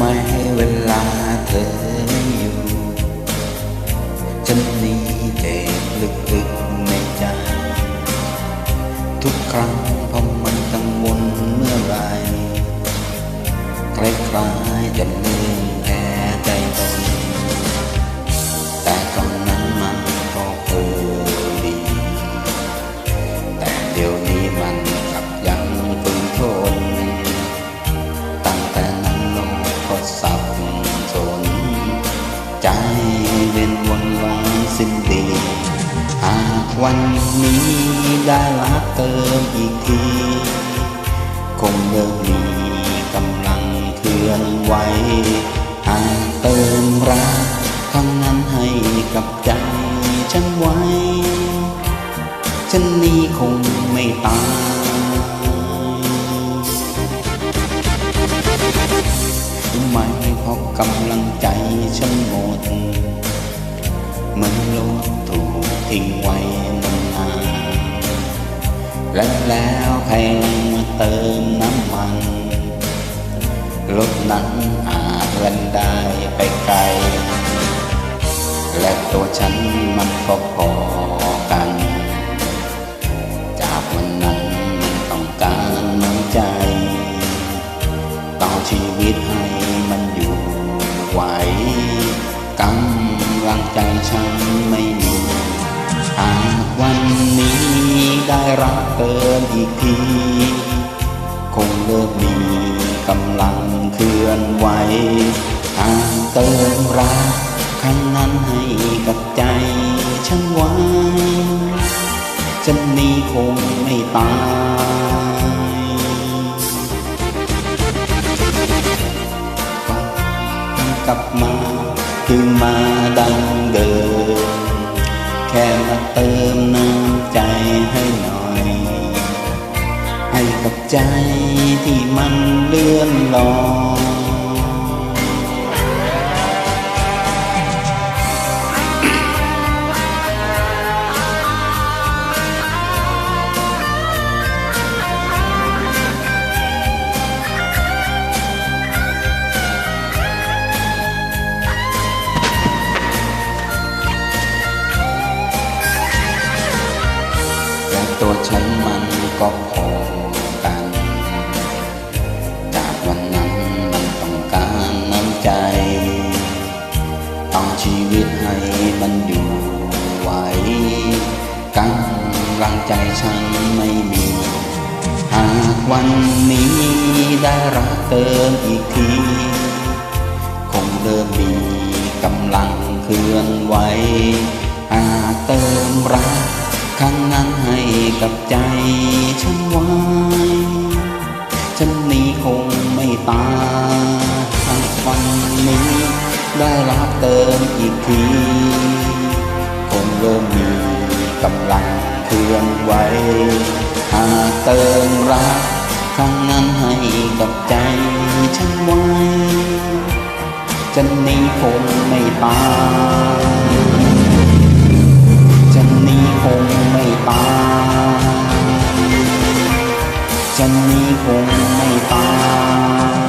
mai bên là thế. สิ้นดีหากวันนี้ได้รักเติมอีกที คงเริ่มมีกำลังเคลื่อนไหวหากเติมรักครั้งนั้นให้กับใจฉันไว้ ฉันนี้คงไม่ตายไม่เพราะกำลังใจฉัน ทิ้งไว้นานและแล้วใครมาเติมน้ำมันรถนั้นอาจล่นได้ไปไกล และตัวฉันมันก็พอกัน จากวันนั้นมันต้องการน้ำใจ ต่อชีวิตให้มันอยู่ไหวกำลังใจฉันไม่มี วันนี้ได้รักเติมอีกที คงเริ่มมีกำลังเคลื่อนไหวหากเติมรักครั้งนั้นให้กับใจฉันไว้ฉันนี้คงไม่ตายกลับมา คืนมาดัง ใจที่มันเลื่อนลอยแต่ตัวฉันมันก็พอ ต้องการน้ำใจต้องชีวิตให้มันอยู่ไหวกำลังใจฉันไม่มี หากวันนี้ได้รักเติมอีกที คงเริ่มมีกำลังเคลื่อนไหวหากเติมรักครั้งนั้นให้กับใจฉันไว้ฉันนี้คงไม่ตาย วันนี้ ได้รักเติมอีกทีคงเริ่มมีกำลังเคลื่อนไหวหากเติมรักครั้งนั้นให้กับใจฉันไว้ฉันนี้คงไม่ตายฉันนี้คงไม่ตายฉันนี้คงไม่ตาย